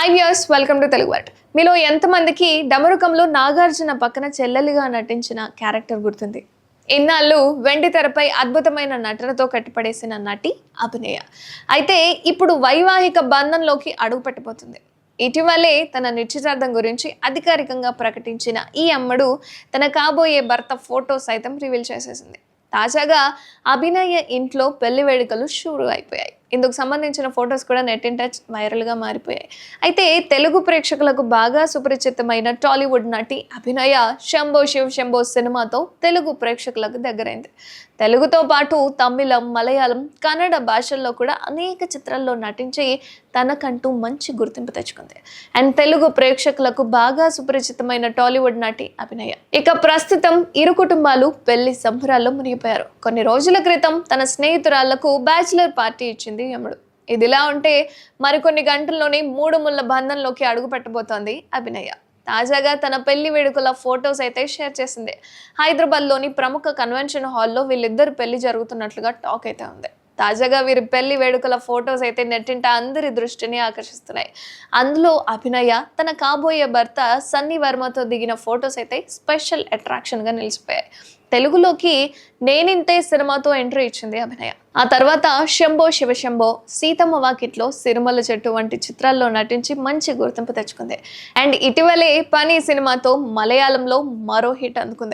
Hi viewers welcome to Telugu word మీలో ఎంతమందికి డమరుకంలో నాగార్జున పక్కన చెల్లెలిగా నటించిన క్యారెక్టర్ గుర్తుంది? ఇన్నాళ్ళు వెండి తెరపై అద్భుతమైన నటనతో కట్టిపడేసిన నటి అభినయ. అయితే ఇప్పుడు వైవాహిక బంధంలోకి అడుగు పెట్టబోతుంది. ఇటీవలే తన నిశ్చితార్థం గురించి అధికారికంగా ప్రకటించిన ఈ అమ్మడు తన కాబోయే భర్త ఫోటో సైతం రివీల్ చేసేసింది. తాజాగా అభినయ ఇంట్లో పెళ్ళి వేడుకలు షూరు అయిపోయాయి. ఇందుకు సంబంధించిన ఫొటోస్ కూడా నెట్ ఇన్ టచ్ వైరల్గా మారిపోయాయి. అయితే తెలుగు ప్రేక్షకులకు బాగా సుపరిచితమైన టాలీవుడ్ నటి అభినయ శంభో శివ్ శంభో సినిమాతో తెలుగు ప్రేక్షకులకు దగ్గరైంది. తెలుగుతో పాటు తమిళం మలయాళం కన్నడ భాషల్లో కూడా అనేక చిత్రాల్లో నటించి తనకంటూ మంచి గుర్తింపు తెచ్చుకుంది. అండ్ తెలుగు ప్రేక్షకులకు బాగా సుపరిచితమైన టాలీవుడ్ నటి అభినయ. ఇక ప్రస్తుతం ఇరు కుటుంబాలు పెళ్ళి సంబరాల్లో మునిగిపోయారు. కొన్ని రోజుల క్రితం తన స్నేహితురాళ్ళకు బ్యాచిలర్ పార్టీ ఇచ్చింది. యముడు ఇదిలా ఉంటే మరికొన్ని గంటల్లోనే మూడు ముళ్ళ బంధంలోకి అడుగు పెట్టబోతోంది అభినయ. తాజాగా తన పెళ్ళి వేడుకల ఫొటోస్ అయితే షేర్ చేసింది. హైదరాబాద్లోని ప్రముఖ కన్వెన్షన్ హాల్లో వీళ్ళిద్దరు పెళ్ళి జరుగుతున్నట్లుగా టాక్ అయితే ఉంది. తాజాగా వీరి పెళ్ళి వేడుకల ఫొటోస్ అయితే నెట్టింట అందరి దృష్టిని ఆకర్షిస్తున్నాయి. అందులో అభినయ తన కాబోయే భర్త సన్నీ వర్మతో దిగిన ఫొటోస్ అయితే స్పెషల్ అట్రాక్షన్గా నిలిచిపోయాయి. తెలుగులోకి నేనింతే సినిమాతో ఎంట్రీ ఇచ్చింది అభినయ. ఆ తర్వాత శంభో శివశంభో సీతమ్మ వాకిట్లో సిరిమల చెట్టు వంటి చిత్రాల్లో నటించి మంచి గుర్తింపు తెచ్చుకుంది. అండ్ ఇటీవలే పని సినిమాతో మలయాళంలో మరో హిట్ అందుకుంది.